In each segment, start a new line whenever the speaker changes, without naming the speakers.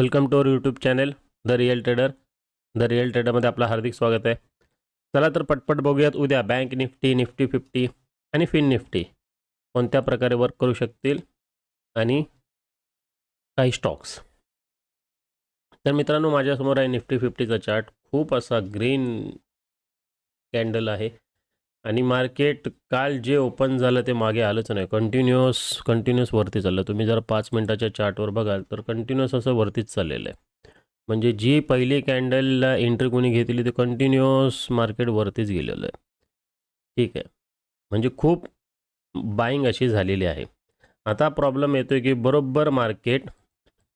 Welcome to our YouTube channel the Real Trader the Real ट्रेडरमध्ये आपलं हार्दिक स्वागत आहे. चला तर पटपट बघूयात उद्या बँक निफ्टी निफ्टी फिफ्टी आणि फिन निफ्टी कोणत्या प्रकारे वर्क करू शकतील आणि काही स्टॉक्स तर मित्रांनो माझ्यासमोर आहे निफ्टी फिफ्टीचा चार्ट खूप असा ग्रीन कॅन्डल आहे. आणि मार्केट काल जे ओपन झालं ते मागे आलंच नाही. कंटिन्युअस कंटिन्युअस वरती चाललं. तुम्ही जर पाच मिनटाच्या चार्टवर बघाल तर कंटिन्युअस असं वरतीच चाललेलं आहे. म्हणजे जी पहिली कॅन्डलला एंट्री कोणी घेतली ते कंटिन्युअस मार्केट वरतीच गेलेलं आहे. ठीक आहे. म्हणजे खूप बाईंग अशी झालेली आहे. आता प्रॉब्लेम येतो आहे की बरोबर market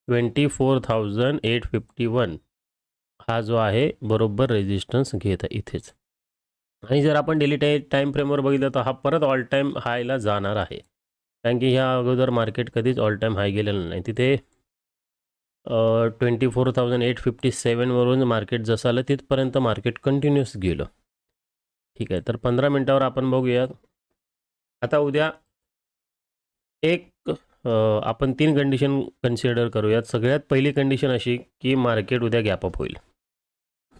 twenty four thousand eight fifty one हा जो आहे बरोबर रेजिस्टन्स घेत आहे इथेच. आणि जर आपण डेली टाई टाईम फ्रेमवर बघितलं तर हा परत ऑल टाईम हायला जाणार आहे. कारण की ह्या अगोदर मार्केट कधीच ऑल टाईम हाय गेलेलं नाही. तिथे twenty four thousand eight fifty सेवनवरून market जसं आलं तिथपर्यंत मार्केट कंटिन्युअस गेलं. ठीक आहे तर पंधरा मिनटावर आपण बघूया आता उद्या एक आपण तीन कंडिशन कन्सिडर करूयात. सगळ्यात पहिली कंडिशन अशी की मार्केट उद्या गॅपअप होईल.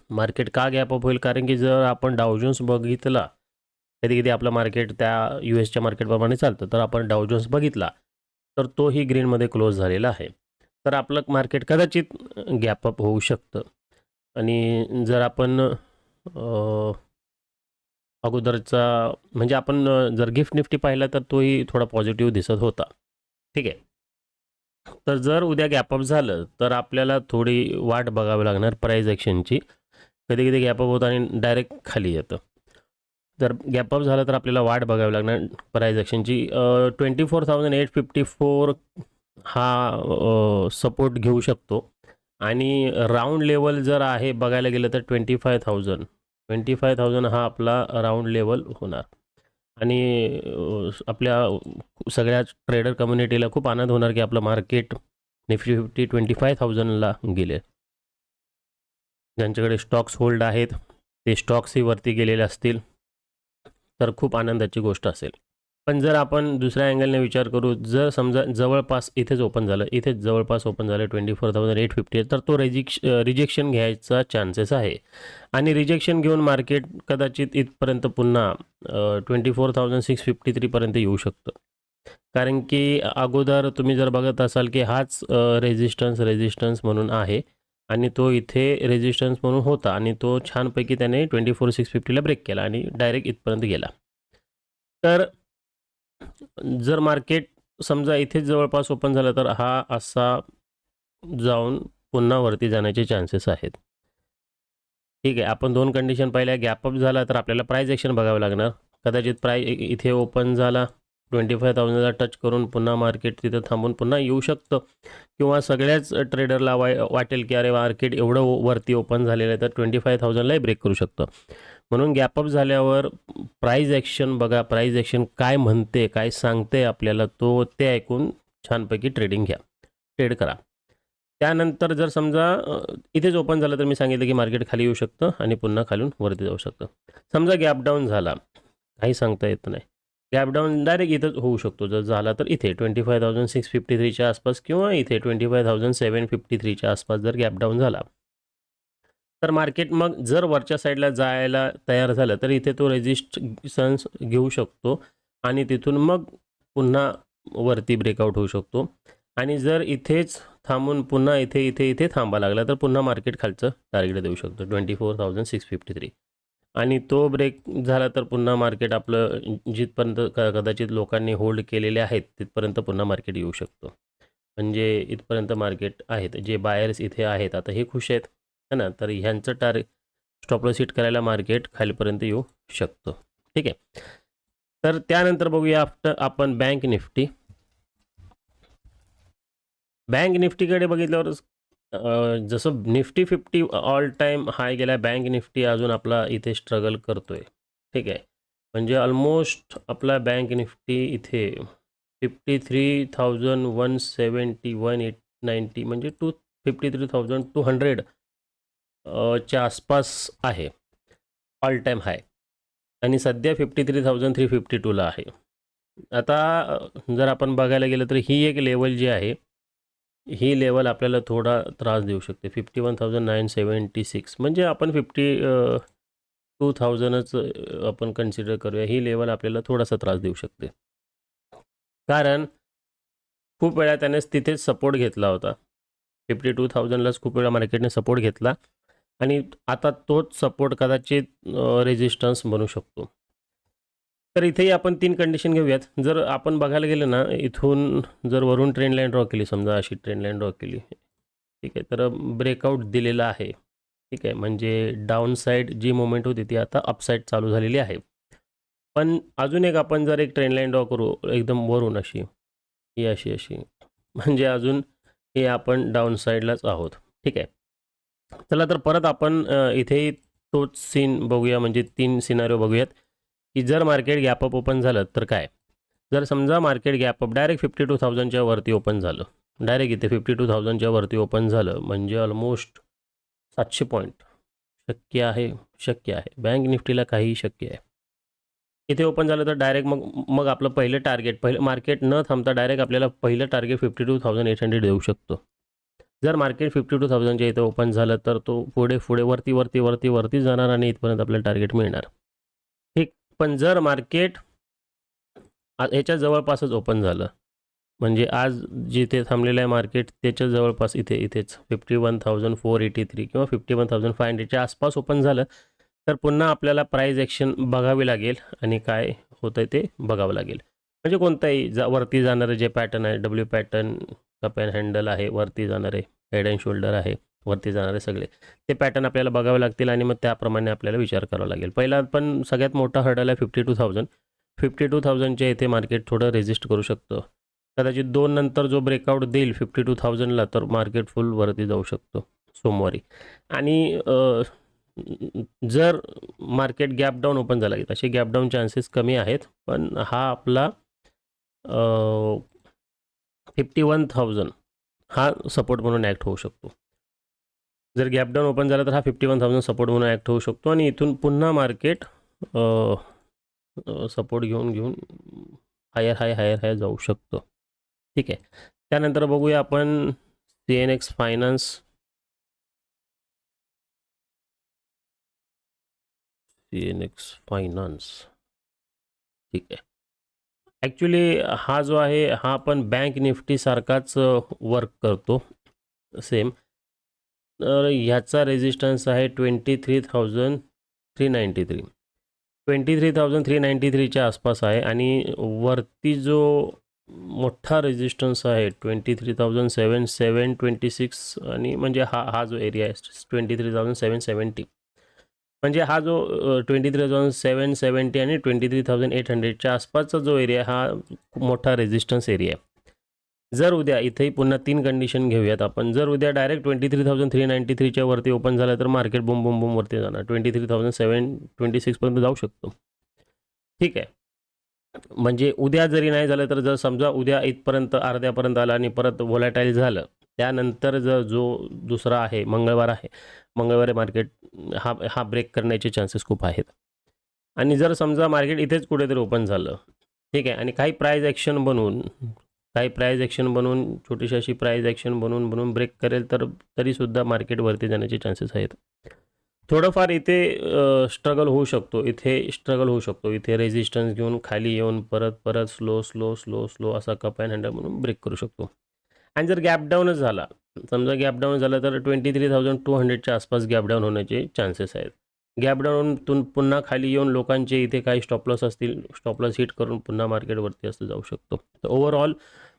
मार्केट का गॅपअप होईल? कारण की जर आपण डावजोन्स बघितला कधी कधी आपलं मार्केट त्या यू एसच्या मार्केटप्रमाणे चालतं. तर आपण डावजोन्स बघितला तर तोही ग्रीनमध्ये क्लोज झालेला आहे. तर आपलं मार्केट कदाचित गॅपअप होऊ शकतं. आणि जर आपण अगोदरचा म्हणजे आपण जर गिफ्ट निफ्टी पाहिला तर तोही थोडा पॉझिटिव्ह दिसत होता. ठीक आहे? तर जर उद्या गॅपअप झालं तर आपल्याला थोडी वाट बघावी लागणार प्राईज ॲक्शनची कधी कधी गॅपअप होतं आणि डायरेक्ट खाली येतं. जर गॅपअप झालं तर आपल्याला वाट बघावी लागणार. Price ॲक्शनची twenty four thousand eight fifty four हा सपोर्ट घेऊ शकतो. आणि राऊंड लेवल जर आहे बघायला गेलं तर twenty five thousand twenty five thousand हा आपला राऊंड लेवल होणार. आणि आपल्या सगळ्या ट्रेडर कम्युनिटीला खूप आनंद होणार की आपलं market Nifty fifty twenty five थाउजंडला गेले. ज्यांच्याकडे स्टॉक्स होल्ड आहेत ते स्टॉक्सही वरती गेलेले असतील तर खूप आनंदाची गोष्ट असेल. पण जर आपण दुसऱ्या अँगलने विचार करू जर समजा जवळपास इथेच ओपन झालं इथेच जवळपास ओपन झालं twenty four thousand eight fifty तर तो रिजिक्श रिजेक्शन घ्यायचा चान्सेस आहे. आणि रिजेक्शन घेऊन मार्केट कदाचित इथपर्यंत पुन्हा twenty four thousand six fifty थ्रीपर्यंत येऊ शकतं. कारण की अगोदर तुम्ही जर बघत असाल की हाच रेजिस्टन्स रेजिस्टन्स म्हणून आहे आणि तो इथे रेजिस्टन्स म्हणून होता आणि तो छानपैकी त्याने ट्वेंटी फोर सिक्स फिफ्टीला ब्रेक केला आणि डायरेक्ट इथपर्यंत गेला. तर जर मार्केट समजा इथेच जवळपास ओपन झालं तर हा असा जाऊन पुन्हा वरती जाण्याचे चान्सेस आहेत. ठीक आहे आपण दोन कंडिशन पाहिल्या. गॅपअप झाला तर आपल्याला प्राईज ॲक्शन बघावं लागणार. कदाचित प्राईज इथे ओपन झाला. ट्वेंटी फाय थाउजंडला टच करून पुन्हा मार्केट तिथं थांबून पुन्हा येऊ शकतं. किंवा सगळ्याच ट्रेडरला वाय वाटेल की अरे मार्केट एवढं वरती ओपन झालेलं आहे तर ट्वेंटी फाय थाउजंडलाही ब्रेक करू शकतं. म्हणून गॅपअप झाल्यावर प्राईज ॲक्शन बघा प्राईज ॲक्शन काय म्हणते काय सांगते आपल्याला तो ते ऐकून छानपैकी ट्रेडिंग घ्या. ट्रेड करा. त्यानंतर जर समजा इथेच ओपन झालं तर मी सांगितलं की मार्केट खाली येऊ शकतं आणि पुन्हा खालून वरती जाऊ शकतं. समजा गॅप डाऊन झाला. काही सांगता येत नाही. गॅपडाऊन डायरेक्ट इथंच होऊ शकतो. जर झाला तर इथे twenty five thousand six fifty थ्रीच्या आसपास किंवा इथे twenty five thousand seven fifty थ्रीच्या आसपास जर गॅप डाऊन झाला. तर मार्केट मग जर वरच्या साईडला जायला तयार झालं तर इथे तो रेजिस्टन्स घेऊ शकतो आणि तिथून मग पुन्हा वरती ब्रेकआउट होऊ शकतो. आणि जर इथेच थांबून पुन्हा इथे इथे इथे थांबा लागला तर पुन्हा मार्केट खालचं टार्गेट देऊ शकतो. Twenty four thousand six fifty three आणि तो ब्रेक झाला तर पुन्हा मार्केट आपलं जिथपर्यंत क कदाचित लोकांनी होल्ड केलेले आहेत तिथपर्यंत पुन्हा मार्केट येऊ शकतो. म्हणजे इथपर्यंत मार्केट आहेत जे बायर्स इथे आहेत आता हे खुश आहेत है ना? तर ह्यांचं टार स्टॉपलॉस हिट करायला मार्केट खालीपर्यंत येऊ शकतो. ठीक आहे? तर त्यानंतर बघूया आफ्टर आपण बँक निफ्टी बँक निफ्टीकडे बघितल्यावर अ, जसं Nifty fifty all time high गेला बँक निफ्टी अजून आपला इथे स्ट्रगल करतोय. ठीक आहे? म्हणजे ऑलमोस्ट आपला बँक निफ्टी इथे fifty three thousand one seventy one eight ninety म्हणजे to fifty three thousand two hundred च्या आसपास आहे. ऑल टाईम हाय आणि सध्या fifty three thousand three fifty टूला आहे. आता जर आपण बघायला गेलं तर ही एक लेवल जी आहे ही लेवल आपल्याला थोडा त्रास देऊ शकते. Fifty one thousand nine seventy six म्हणजे आपण फिफ्टी टू थाउजंडच आपण कन्सिडर करूया. ही लेवल आपल्याला थोडासा त्रास देऊ शकते. कारण खूप वेळा त्याने तिथेच सपोर्ट घेतला होता. फिफ्टी टू थाउजंडलाच खूप वेळा मार्केटने सपोर्ट घेतला. आणि आता तोच सपोर्ट कदाचित रेजिस्टन्स बनू शकतो. तर इथेही आपण तीन कंडिशन घेऊयात. जर आपण बघायला गेलं ना इथून जर वरून ट्रेन लाईन ड्रॉ केली समजा अशी ट्रेंड लाईन ड्रॉ केली. ठीक आहे तर ब्रेकआउट दिलेला आहे. ठीक आहे म्हणजे डाऊन साईड जी मुवमेंट होती ती आता अपसाईड चालू झालेली आहे. पण अजून एक आपण जर एक ट्रेन लाईन ड्रॉ करू एकदम वरून अशी ही अशी अशी. म्हणजे अजून हे आपण डाऊन साईडलाच आहोत. ठीक आहे. चला तर परत आपण इथेही तोच सीन बघूया म्हणजे तीन सिनारिओ बघूयात. की जर मार्केट गॅपअप ओपन झालं तर काय? जर समजा market gap up direct fifty two थाउजंडच्या वरती ओपन झालं डायरेक्ट इथे फिफ्टी टू थाउजंडच्या वरती ओपन झालं म्हणजे ऑलमोस्ट सातशे पॉईंट शक्य आहे शक्य आहे. बँक निफ्टीला काहीही शक्य आहे. इथे ओपन झालं तर डायरेक्ट मग मग आपलं पहिलं टार्गेट पहिलं मार्केट न थांबता डायरेक्ट आपल्याला पहिलं target fifty two thousand eight hundred देऊ शकतो. जर मार्केट फिफ्टी टू थाउजंडच्या इथे ओपन झालं तर तो पुढे पुढे वरती वरती वरती वरती जाणार आणि इथपर्यंत आपल्याला टार्गेट मिळणार. पण जर मार्केट ह्याच्या जवळपासच ओपन झालं म्हणजे आज जिथे थांबलेलं आहे मार्केट त्याच्या जवळपास इथे इथेच fifty one thousand four eighty three किंवा फिफ्टी वन थाउजंड फाय हंड्रेडच्या आसपास ओपन झालं तर पुन्हा आपल्याला प्राईज ॲक्शन बघावी लागेल आणि काय होतं आहे ते बघावं लागेल. म्हणजे कोणताही जा वरती जाणारं जे पॅटर्न आहे W pattern cup and handle आहे वरती जाणारे हेड अँड शोल्डर आहे वरती जाणारे सगळे. ते पॅटर्न आपल्याला बघावे लागतील आणि मग त्याप्रमाणे आपल्याला विचार करावा लागेल. पहिला पण सगळ्यात मोठा हर्डल आहे fifty two thousand fifty two थाउजंडच्या इथे मार्केट थोडं रेजिस्ट करू शकतं. कदाचित दोन नंतर जो ब्रेकआउट देईल फिफ्टी टू थाउजंडला तर मार्केट फुल वरती जाऊ शकतो सोमवारी. आणि जर मार्केट गॅप डाऊन ओपन झाला तसे गॅप डाऊन चान्सेस कमी आहेत पण हा आपला फिफ्टी वन थाउजंड हा सपोर्ट म्हणून ॲक्ट होऊ शकतो. जर गॅप डाऊन ओपन झाला तर हा फिफ्टी वन थाउजंड सपोर्ट म्हणून ॲक्ट होऊ शकतो. आणि इथून पुन्हा मार्केट सपोर्ट घेऊन घेऊन हायर हाय हायर हाय जाऊ शकतो. ठीक आहे. त्यानंतर बघूया आपण C N X finance C N X finance ठीक आहे. ॲक्च्युली हा जो आहे हा पण बँक निफ्टीसारखाच वर्क करतो. सेम तर ह्याचा रेजिस्टन्स आहे twenty three thousand three ninety three twenty three thousand three ninety थ्रीच्या आसपास आहे आणि वरती जो मोठा रेजिस्टन्स आहे twenty three thousand seven seven twenty six आणि म्हणजे हा हा जो एरिया आहे twenty three thousand seven seventy म्हणजे हा जो twenty three thousand seven seventy आणि ट्वेंटी थ्री थाउजंड एट हंड्रेडच्या आसपासचा जो एरिया हा मोठा रेजिस्टन्स एरिया आहे. जर उद्या इथेही पुन्हा तीन कंडिशन घेऊयात आपण. जर उद्या direct twenty three thousand three ninety थ्रीच्या वरती ओपन झालं तर मार्केट बुम बुम बुम वरती जाणार. Twenty three thousand seven twenty सिक्सपर्यंत जाऊ शकतो. ठीक आहे. म्हणजे उद्या जरी नाही झालं तर जर समजा उद्या इथपर्यंत अर्ध्यापर्यंत आलं आणि परत व्होलॅटाईल झालं त्यानंतर जर जो दुसरा आहे मंगळवार आहे मंगळवारी मार्केट हा हा ब्रेक करण्याचे चान्सेस खूप आहेत. आणि जर समजा मार्केट इथेच कुठेतरी ओपन झालं ठीक आहे. आणि काही प्राईज ॲक्शन बनवून काही प्राईज ॲक्शन बनवून छोटीशी अशी प्राईज ॲक्शन बनवून बनवून ब्रेक करेल तर तरीसुद्धा मार्केटवरती जाण्याचे चान्सेस आहेत. थोडंफार इथे स्ट्रगल होऊ शकतो. इथे स्ट्रगल होऊ शकतो. इथे रेझिस्टन्स घेऊन खाली येऊन परत परत स्लो स्लो स्लो स्लो असा कप अँड हँडल म्हणून ब्रेक करू शकतो. आणि जर गॅप डाऊनच झाला समजा गॅप डाऊन झाला तर ट्वेंटी थ्री थाउजंड टू हंड्रेडच्या आसपास गॅप डाऊन होण्याचे चान्सेस आहेत. गॅप डाऊनतून पुन्हा खाली येऊन लोकांचे इथे काही स्टॉपलॉस असतील स्टॉपलॉस हिट करून पुन्हा मार्केटवरती असं जाऊ शकतो. तर ओव्हरऑल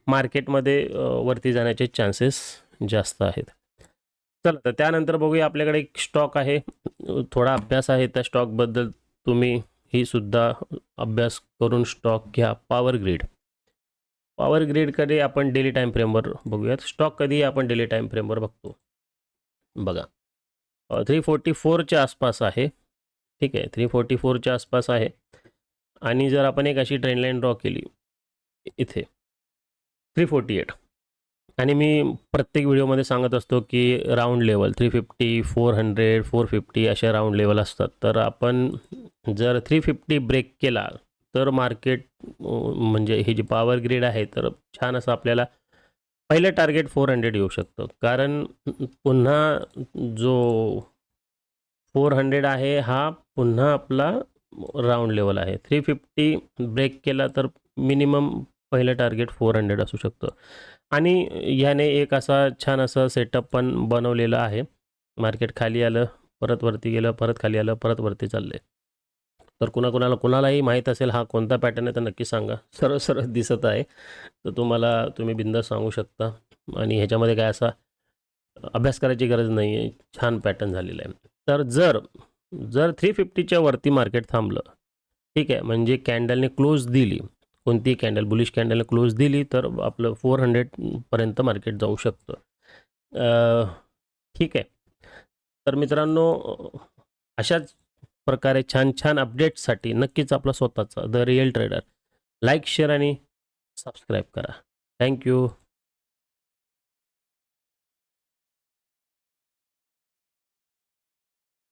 मार्केटमध्ये वरती जाण्याचे चान्सेस जास्त आहेत. चला तर त्यानंतर बघूया आपल्याकडे एक स्टॉक आहे. थोडा अभ्यास आहे त्या स्टॉकबद्दल तुम्ही ही सुद्धा अभ्यास करून स्टॉक घ्या. पॉवर ग्रीड पॉवर ग्रीडकडे आपण डेली टाईम फ्रेमवर बघूयात. स्टॉक कधी आपण डेली टाईम फ्रेमवर बघतो. बघा. थ्री फोर्टी फोरच्या आसपास आहे. ठीक आहे. थ्री फोर्टी फोरच्या आसपास आहे. आणि जर आपण एक अशी ट्रेनलाईन ड्रॉ केली इथे. थ्री फोर्टी एट आणि मी प्रत्येक व्हिडिओमध्ये सांगत असतो की round level three fifty four hundred four fifty अशा राऊंड लेवल असतात. तर आपण जर थ्री फिफ्टी ब्रेक केला तर मार्केट म्हणजे ही जी पॉवर ग्रीड आहे तर छान असं आपल्याला पहिलं टार्गेट फोर हंड्रेड येऊ शकतं. कारण पुन्हा जो फोर हंड्रेड आहे हा पुन्हा आपला राऊंड लेवल आहे. थ्री फिफ्टी ब्रेक केला तर मिनिमम पहिलं टार्गेट फोर हंड्रेड असू शकतं. आणि ह्याने एक असा छान असा सेटअप पण बनवलेला आहे. मार्केट खाली आलं परत वरती गेलं परत खाली आलं परत वरती चालले तर कुणाकुणाला कुणालाही माहीत असेल हा कोणता पॅटर्न आहे तर नक्की सांगा. सरळ सरळ दिसत आहे. तर तुम्हाला तुम्ही बिंदास सांगू शकता. आणि ह्याच्यामध्ये काय असा अभ्यास करायची गरज नाही आहे. छान पॅटर्न झालेला आहे. तर जर जर थ्री फिफ्टीच्या वरती मार्केट थांबलं ठीक आहे. म्हणजे कॅन्डलने क्लोज दिली कोणतीही कॅन्डल बुलिश कॅन्डल क्लोज दिली तर आपलं फोर हंड्रेडपर्यंत मार्केट जाऊ शकतं. ठीक आहे. तर मित्रांनो अशाच प्रकारे छान छान अपडेट्ससाठी नक्कीच आपला स्वतःचा the Real Trader. Like share आणि सबस्क्राईब करा. Thank you